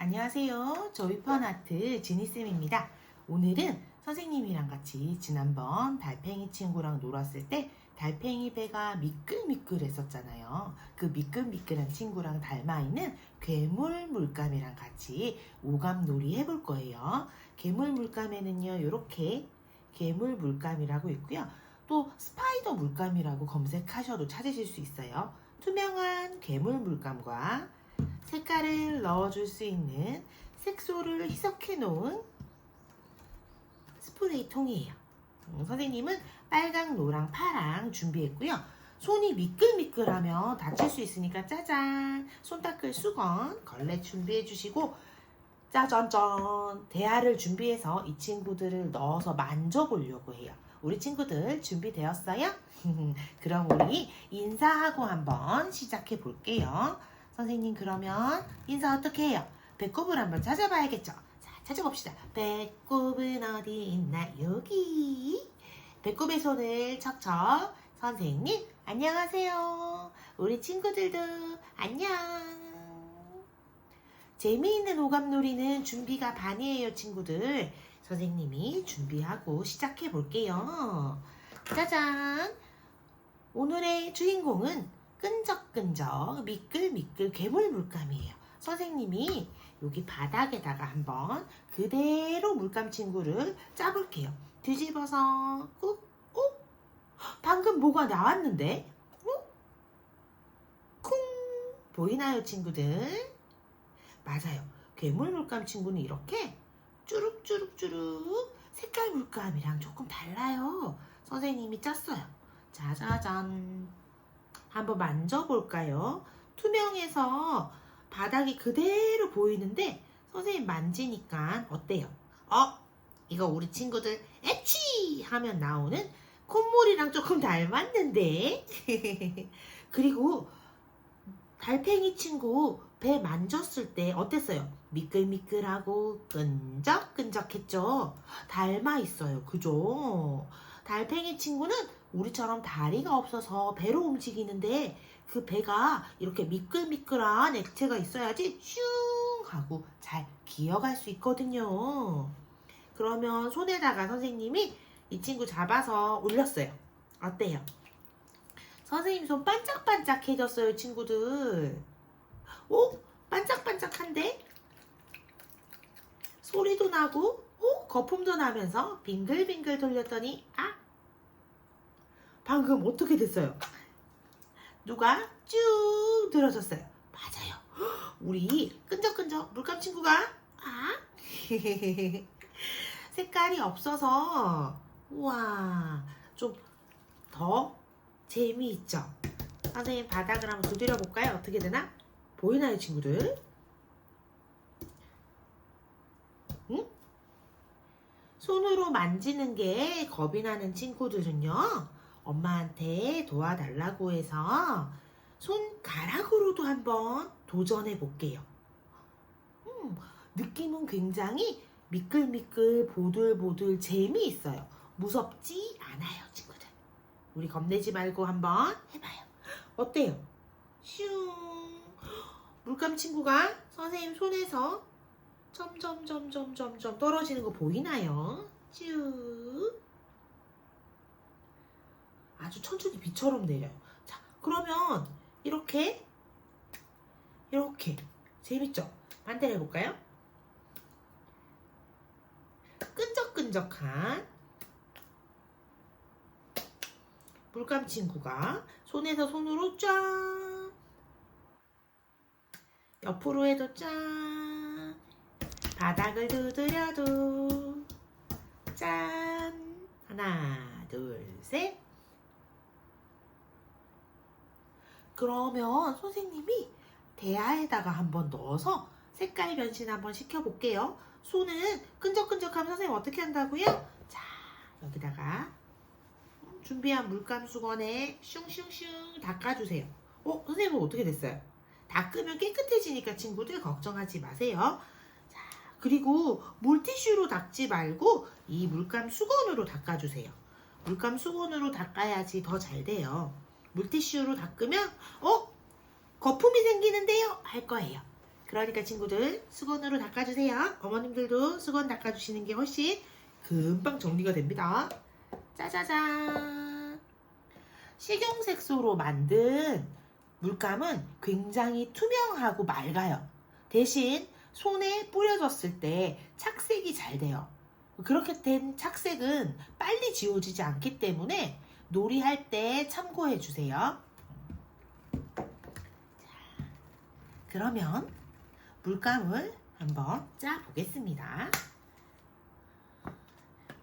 안녕하세요. 저희 펀아트 지니쌤입니다. 오늘은 선생님이랑 같이 지난번 달팽이 친구랑 놀았을 때 달팽이 배가 미끌미끌했었잖아요. 그 미끌미끌한 친구랑 닮아있는 괴물 물감이랑 같이 오감놀이 해볼 거예요. 괴물 물감에는요, 이렇게 괴물 물감이라고 있고요. 또 스파이더 물감이라고 검색하셔도 찾으실 수 있어요. 투명한 괴물 물감과 색깔을 넣어줄 수 있는 색소를 희석해 놓은 스프레이 통이에요. 음, 선생님은 빨강, 노랑, 파랑 준비했고요. 손이 미끌미끌하면 다칠 수 있으니까 짜잔 손 닦을 수건 걸레 준비해 주시고 짜잔짠 대야를 준비해서 이 친구들을 넣어서 만져보려고 해요. 우리 친구들 준비되었어요? 그럼 우리 인사하고 한번 시작해 볼게요. 선생님 그러면 인사 어떻게 해요? 배꼽을 한번 찾아봐야겠죠? 자 찾아봅시다. 배꼽은 어디 있나 여기. 배꼽에 손을 척척. 선생님 안녕하세요. 우리 친구들도 안녕. 재미있는 오감놀이는 준비가 반이에요 친구들. 선생님이 준비하고 시작해 볼게요. 짜잔. 오늘의 주인공은 끈적끈적 미끌미끌 괴물 물감이에요. 선생님이 여기 바닥에다가 한번 그대로 물감 친구를 짜볼게요. 뒤집어서 꾹, 어? 방금 뭐가 나왔는데? 어? 쿵! 보이나요, 친구들? 맞아요. 괴물 물감 친구는 이렇게 쭈룩쭈룩쭈룩 색깔 물감이랑 조금 달라요. 선생님이 짰어요. 짜자잔. 한번 만져볼까요? 투명해서 바닥이 그대로 보이는데 선생님 만지니까 어때요? 어? 이거 우리 친구들 에취 하면 나오는 콧물이랑 조금 닮았는데 그리고 달팽이 친구 배 만졌을 때 어땠어요? 미끌미끌하고 끈적끈적했죠? 닮아 있어요. 그죠? 달팽이 친구는 우리처럼 다리가 없어서 배로 움직이는데 그 배가 이렇게 미끌미끌한 액체가 있어야지 슝 하고 잘 기어갈 수 있거든요. 그러면 손에다가 선생님이 이 친구 잡아서 올렸어요. 어때요? 선생님 손 반짝반짝해졌어요, 친구들. 오? 반짝반짝한데? 소리도 나고, 오? 거품도 나면서 빙글빙글 돌렸더니, 아? 방금 어떻게 됐어요? 누가 쭉 들어졌어요. 맞아요. 우리 끈적끈적 물감 친구가, 아? 색깔이 없어서, 우와, 좀 더 재미있죠? 선생님 바닥을 한번 두드려 볼까요? 어떻게 되나? 보이나요, 친구들? 응? 손으로 만지는 게 겁이 나는 친구들은요, 엄마한테 도와달라고 해서 손가락으로도 한번 도전해 볼게요. 음, 느낌은 굉장히 미끌미끌 보들보들 재미있어요. 무섭지 않아요, 친구들. 우리 겁내지 말고 한번 해봐요. 어때요? 슝. 물감 친구가 선생님 손에서 점점점점점점 떨어지는 거 보이나요? 쭉. 아주 천천히 비처럼 내려요. 자, 그러면 이렇게 이렇게 재밌죠? 반대로 해볼까요? 끈적끈적한 물감 친구가 손에서 손으로 짠 옆으로 해도 짠 바닥을 두드려도 짠 하나 둘셋 그러면 선생님이 대야에다가 한번 넣어서 색깔 변신 한번 시켜볼게요. 손은 끈적끈적하면 선생님 어떻게 한다고요? 자, 여기다가 준비한 물감 수건에 슝슝슝 닦아주세요. 어, 선생님은 어떻게 됐어요? 닦으면 깨끗해지니까 친구들 걱정하지 마세요. 자, 그리고 물티슈로 닦지 말고 이 물감 수건으로 닦아주세요. 물감 수건으로 닦아야지 더 잘 돼요. 물티슈로 닦으면 어? 거품이 생기는데요? 할 거예요. 그러니까 친구들 수건으로 닦아주세요. 어머님들도 수건 닦아주시는 게 훨씬 금방 정리가 됩니다. 짜자잔. 식용색소로 만든 물감은 굉장히 투명하고 맑아요. 대신 손에 뿌려졌을 때 착색이 잘 돼요. 그렇게 된 착색은 빨리 지워지지 않기 때문에 놀이할 때 참고해 주세요. 자, 그러면 물감을 한번 짜 보겠습니다.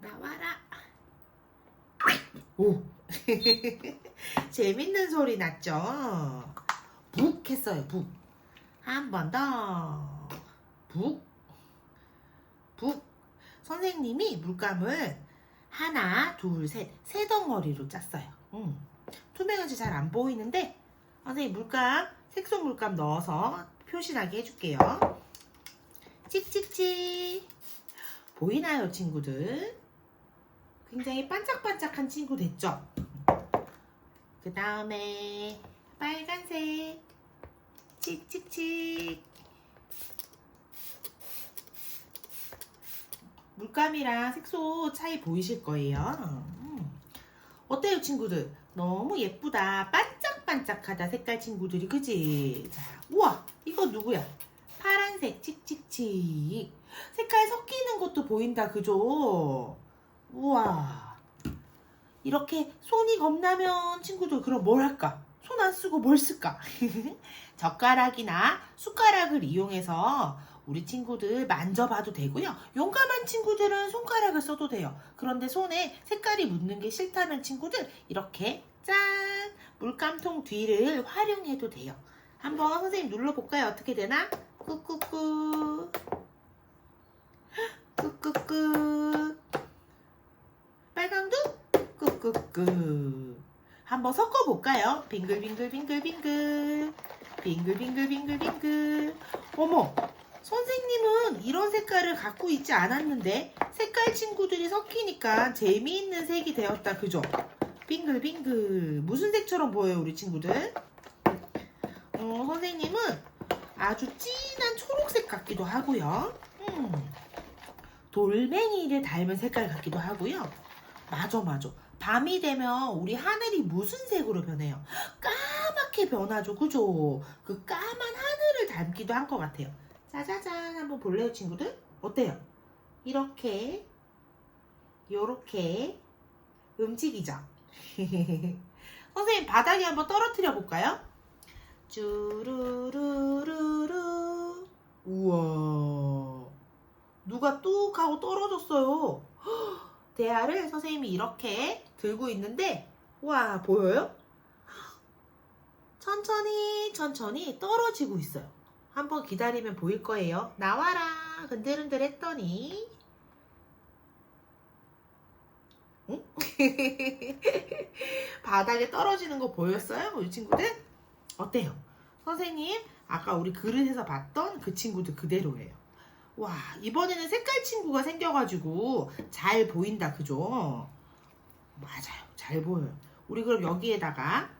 나와라. 오. 재밌는 소리 났죠? 북 했어요, 북. 한 번 더. 북. 북. 선생님이 물감을 하나, 둘, 셋, 세 덩어리로 짰어요. 음. 투명해서 잘안 보이는데, 선생님 물감, 색소 물감 넣어서 표시나게 해줄게요. 찍찍찍. 보이나요, 친구들? 굉장히 반짝반짝한 친구 됐죠? 그 다음에 빨간색 칙칙칙 물감이랑 색소 차이 보이실 거예요. 음. 어때요, 친구들? 너무 예쁘다. 반짝반짝하다, 색깔 친구들이. 그지? 자, 우와, 이거 누구야? 파란색 칙칙칙. 색깔 섞이는 것도 보인다, 그죠? 우와. 이렇게 손이 겁나면 친구들 그럼 뭘 할까? 손 안 쓰고 뭘 쓸까? 젓가락이나 숟가락을 이용해서 우리 친구들 만져봐도 되고요. 용감한 친구들은 손가락을 써도 돼요. 그런데 손에 색깔이 묻는 게 싫다는 친구들 이렇게 짠 물감통 뒤를 활용해도 돼요. 한번 선생님 눌러볼까요? 어떻게 되나? 꾹꾹꾹 꾹꾹꾹 빨강도 꾹꾹꾹 한번 섞어볼까요? 빙글빙글빙글빙글 빙글빙글빙글빙글 어머 선생님은 이런 색깔을 갖고 있지 않았는데 색깔 친구들이 섞이니까 재미있는 색이 되었다 그죠? 빙글빙글 무슨 색처럼 보여요 우리 친구들? 어, 선생님은 아주 진한 초록색 같기도 하고요 음, 돌멩이를 닮은 색깔 같기도 하고요 맞아 맞아 밤이 되면 우리 하늘이 무슨 색으로 변해요? 까맣게 변하죠 그죠? 그 까만 하늘을 닮기도 한 것 같아요 짜자잔 한번 볼래요 친구들? 어때요? 이렇게 요렇게 움직이죠? 선생님 바닥에 한번 떨어뜨려 볼까요? 쭈루루루루 우와 누가 뚝 하고 떨어졌어요 헉, 대야를 선생님이 이렇게 들고 있는데 와 보여요? 천천히 천천히 떨어지고 있어요 한번 기다리면 보일 거예요. 나와라. 흔들흔들 했더니. 응? 바닥에 떨어지는 거 보였어요? 우리 친구들? 어때요? 선생님, 아까 우리 그릇에서 봤던 그 친구들 그대로예요. 와, 이번에는 색깔 친구가 생겨가지고 잘 보인다, 그죠? 맞아요. 잘 보여요. 우리 그럼 여기에다가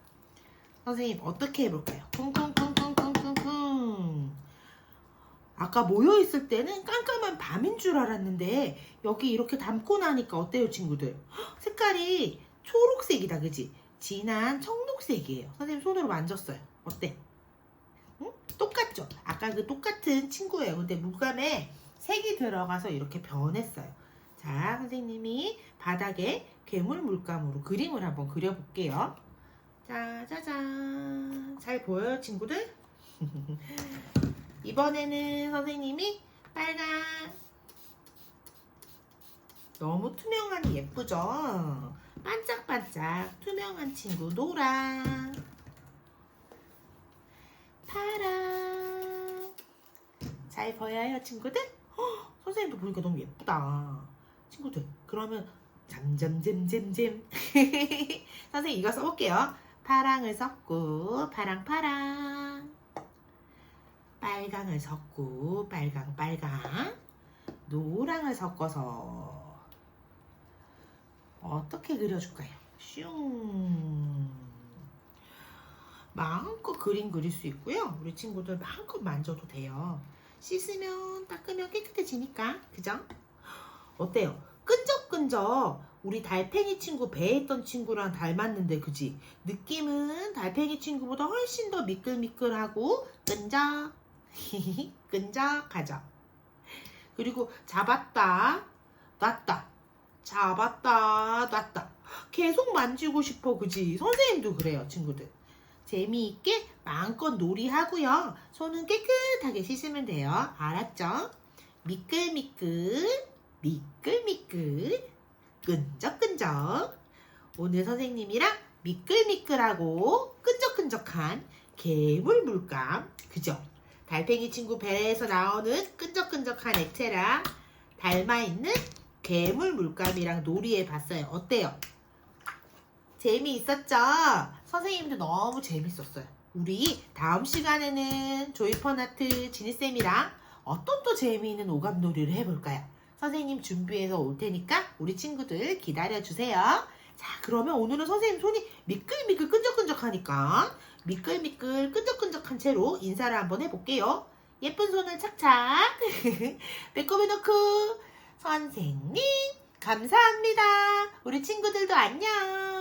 선생님 어떻게 해볼까요? 쿵쿵쿵쿵쿵쿵쿵 아까 모여있을 때는 깜깜한 밤인 줄 알았는데 여기 이렇게 담고 나니까 어때요 친구들? 헉, 색깔이 초록색이다 그지? 진한 청록색이에요 선생님 손으로 만졌어요 어때? 응? 똑같죠? 아까 그 똑같은 친구예요 근데 물감에 색이 들어가서 이렇게 변했어요 자 선생님이 바닥에 괴물 물감으로 그림을 한번 그려볼게요 짜자잔 잘 보여요 친구들? 이번에는 선생님이 빨강 너무 투명하니 예쁘죠? 반짝반짝 투명한 친구 노랑. 파랑. 잘 보여요 친구들? 헉, 선생님도 보니까 너무 예쁘다. 친구들 그러면 잠잠잼잼잼. 선생님 이거 써볼게요. 파랑을 섞고 파랑파랑 빨강을 섞고 빨강 빨강 노랑을 섞어서 어떻게 그려줄까요? 슝 마음껏 그림 그릴 수 있고요. 우리 친구들 마음껏 만져도 돼요. 씻으면 닦으면 깨끗해지니까 그죠? 어때요? 끈적끈적 우리 달팽이 친구 배에 있던 친구랑 닮았는데 그지? 느낌은 달팽이 친구보다 훨씬 더 미끌미끌하고 끈적 끈적하죠. 그리고 잡았다 놨다 잡았다 놨다 계속 만지고 싶어 그지? 선생님도 그래요 친구들. 재미있게 마음껏 놀이하고요. 손은 깨끗하게 씻으면 돼요. 알았죠? 미끌미끌, 미끌미끌, 끈적끈적. 오늘 선생님이랑 미끌미끌하고 끈적끈적한 괴물 물감, 그죠? 달팽이 친구 배에서 나오는 끈적끈적한 액체랑 닮아있는 괴물 물감이랑 놀이해 봤어요. 어때요? 재미있었죠? 선생님도 너무 재밌었어요. 우리 다음 시간에는 조이펀아트 지니쌤이랑 어떤 또 재미있는 오감놀이를 해볼까요? 선생님 준비해서 올 테니까 우리 친구들 기다려주세요. 자, 그러면 오늘은 선생님 손이 미끌미끌 끈적끈적하니까 미끌미끌 끈적끈적한 채로 인사를 한번 해볼게요. 예쁜 손을 착착 배꼽에 넣고 선생님 감사합니다. 우리 친구들도 안녕.